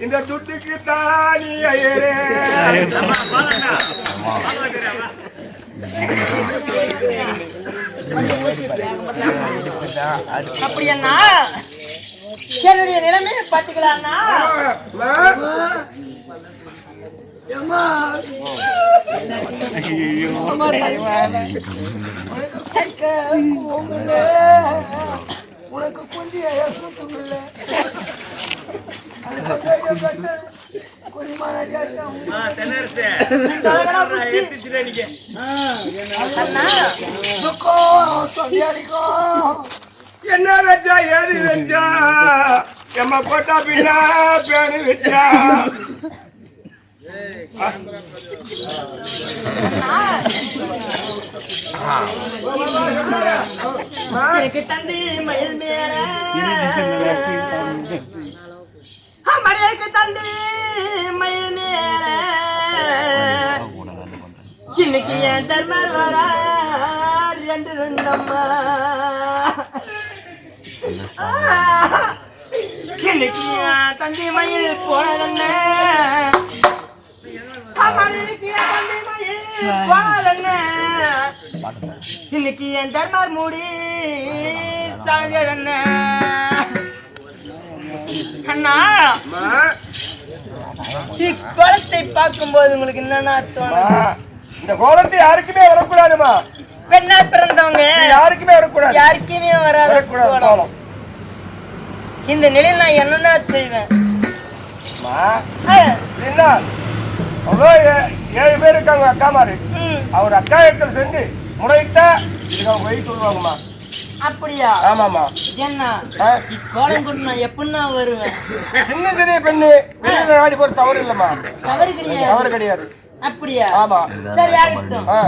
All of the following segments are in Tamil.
இந்த துட்டுக்கு தானி ஐயரே. அப்படி அண்ணா என்னுடைய நிலைமையை பாத்துக்கலாம்னா அம்மா, உனக்கு அண்ணா என்ன வச்சா? ஏது வச்சா எம்ம கொட்டா பின்னா பேணி வச்சா? எனக்கு தந்தி மயில் மேல மடியலுக்கு தந்தி மயில் மேல. இன்னைக்கு ஏன் தர்மர் வரார் என்று இருந்தம்மா. இன்னைக்கு என் தந்தி மயில் போனதென்ன இன்னைக்கு என் தர்மார் மூடி சாஞ்சதன்ன அண்ணா. இக்கோலத்தை பார்க்கும்போது உங்களுக்கு என்னன்னா தோணும் இந்த கோலத்தை யாருக்குமே வரக்கூடாதுமா பெண்ணா பிறந்தவங்க. யாருக்குமே வரக்கூடாது. யாருக்குமே வராத கோலம். இந்த நிலையில் நான் என்னன்னா செய்வேன்? என்ன? அவ்வளோ ஏழு பேர் இருக்காங்க அக்கா மாதிரி அவர் அக்கா இடத்துல செஞ்சு முறையிட்டா இதுக்கு அவங்க சொல்லுவாங்கம்மா. அப்படியா ஆமாம்மா என்ன ஆ, இக்கோலம் கொண்டு நான் எப்படின்னா வருவேன் சின்ன சிறிய பெண்ணு வெளியில ஆடி போற தவறு இல்லம்மா தவறு கிடையாது தவறு கிடையாது அப்படியா ஆமா சரி ஆகட்டும் ஆ.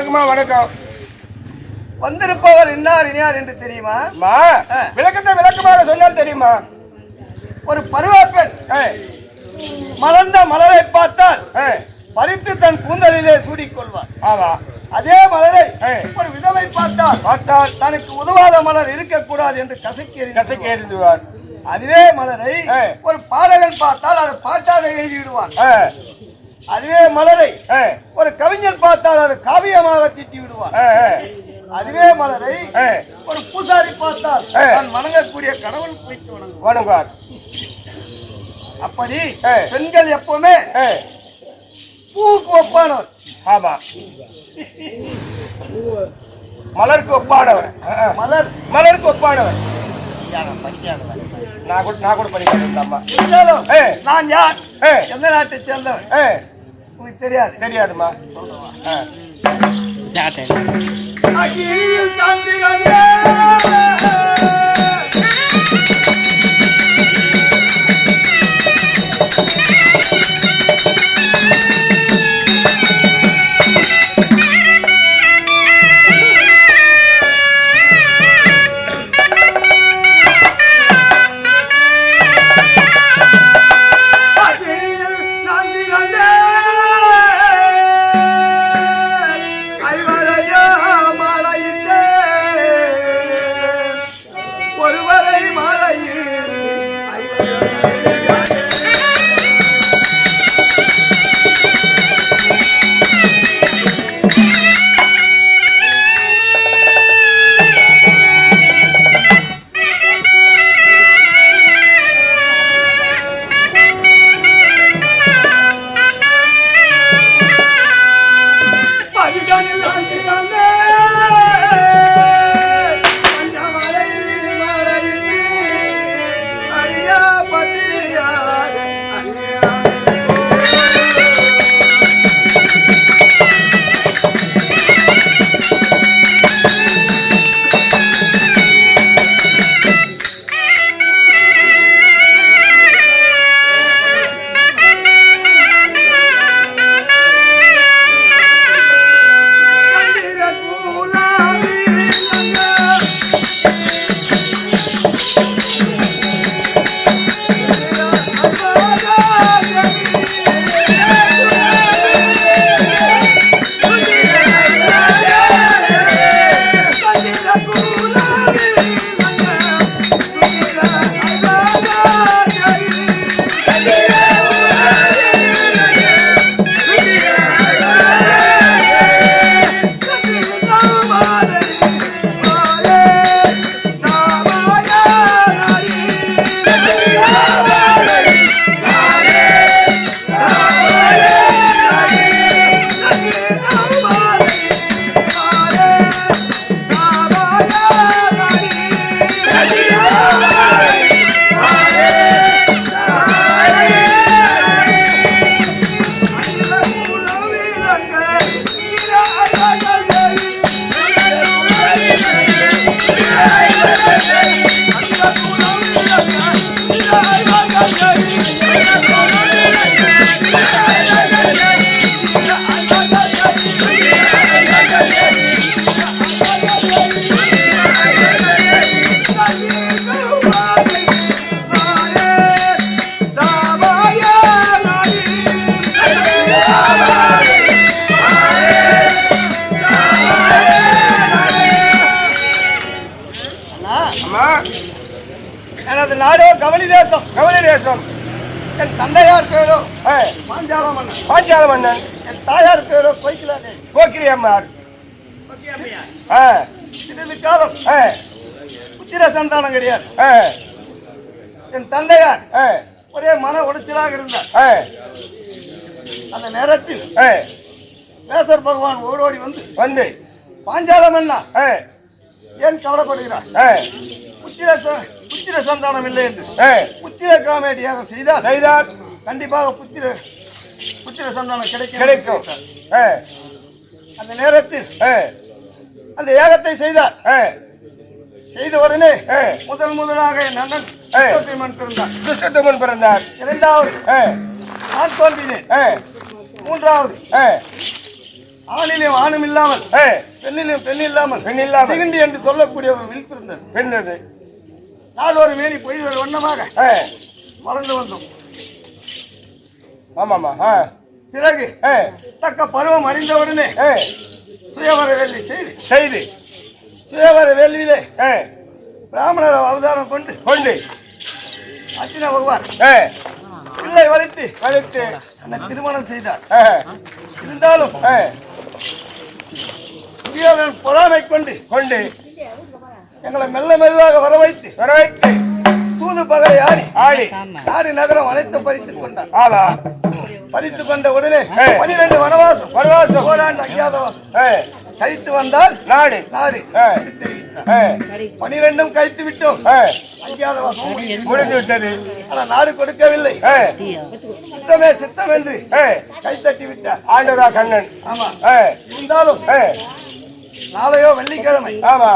அம்மா வணக்கம்மா வணக்கம். வந்திருப்பவர் இன்னார் இனியார் என்று தெரியுமா? விளக்கத்தை விளக்கமாக சொன்னால் தெரியுமா? ஒரு பருவப்பெண். மலர்ந்த மலரை பார்த்தால் பறித்து தன் கூந்தலிலே சூடிக்கொள்வார். ஆமா. அதே மலரை. ஒரு விதவை பார்த்தால் பார்த்தால் தனக்கு உதவாத மலர் இருக்கக்கூடாது என்று கசக்கி கசக்கி எறிந்துவார். அதுவே மலரை. ஒரு பாடகன் பார்த்தால் அதை பாட்டாக எழுதி விடுவான் ஏய், அதுவே மலரை. ஒரு கவிஞன் பார்த்தால் அது காவியமாக திட்டி ஏய், அதுவே மலரை ஒரு பூசாரி பார்த்தால். தான் வணங்கக்கூடிய கடவுள் வணங்குவான். வணங்குவார். அப்படி. பெண்கள் எப்பவுமே பூவுக்கு ஒப்பானவர். ஆமா. மலருக்கு ஒப்பானவர். மலர். மலருக்கு ஒப்பானவர். நான் கூட நான் கூட படிக்கிறேன். நான் யார்? எந்த நாட்டை சேர்ந்தவர்? உங்களுக்கு தெரியாது. தெரியாதுமா? ஆ. தேசம். என் தந்தையார் பேரோ பாஞ்சால மன்னன் பாஞ்சால மன்னன் என் தாயார் பேரோ கோயிலாதே போக்கிரி அம்மார் சிறிது காலம் புத்திர சந்தானம் கிடையாது. என் தந்தையார் ஒரே மன உளைச்சலாக இருந்தார். அந்த நேரத்தில் வேசர் பகவான் ஓடோடி வந்து வந்து. பாஞ்சால மன்னா ஏன் கவலைப்படுகிறார்? புத்திர புத்திர சந்தானம் இல்லை என்று. புத்திர காமேடியாக செய்தால் செய்தால் கண்டிப்பாக புத்திர புத்திர சந்தானம் கிடைக்கும். கிடைக்கும். அந்த நேரத்தில் அந்த யாகத்தை செய்தார் செய்த உடனே. முதல் முதலாக ஆ. கிருஷ்ணதேவன் பிறந்தார் கிருஷ்ணத்துமன் பிறந்தார் இரண்டாவது நான் தோன்றினேன். மூன்றாவது ஆணிலும் ஆணும் இல்லாமல் பெண்ணிலும் பெண் இல்லாமல் பெண் இல்லாமல். சிகண்டி என்று சொல்லக்கூடிய ஒரு வில் பிறந்தது பெண்ணது நாளொரு மேனி பொய்தல் வண்ணமாக வளர்ந்து வந்தோம். ஆமாம்மா ஆ, பிறகு தக்க பருவம் அடைந்தவுடனே ஆ, சுயவர வேள்வி செய்து. செய்து. சுயவர வேள்வியிலே பிராமணர் அவதாரம் கொண்டு கொண்டு. அர்ஜுன பகவான் பிள்ளை வளைத்து வலித்து அந்த திருமணம் செய்தார். இருந்தாலும் ஆ, துரியோதனன் பொறாமை கொண்டு கொண்டு. எங்களை மெல்ல மெதுவாக வர வைத்து வர வைத்து தூது பகலை ஆடி ஆடி நாடு நகரம் அனைத்தும் பறித்துக் கொண்டார். ஆமா பறித்து கொண்ட உடனே. பனிரெண்டு வனவாசம் வனவாசம். ஓராண்டு அஞ்ஞாதவாசம் ஆ, கழித்து வந்தால் நாடு. நாடு. பனிரெண்டும் கழித்து விட்டோம். முடிந்தது. முடிந்து விட்டது. ஆனா நாடு கொடுக்கவில்லை. சித்தமே சித்தம் என்று கைத்தட்டி விட்டார். ஆண்டவரா கண்ணன். ஆமா. இருந்தாலும் நாளையோ வெள்ளிக்கிழமை ஆமா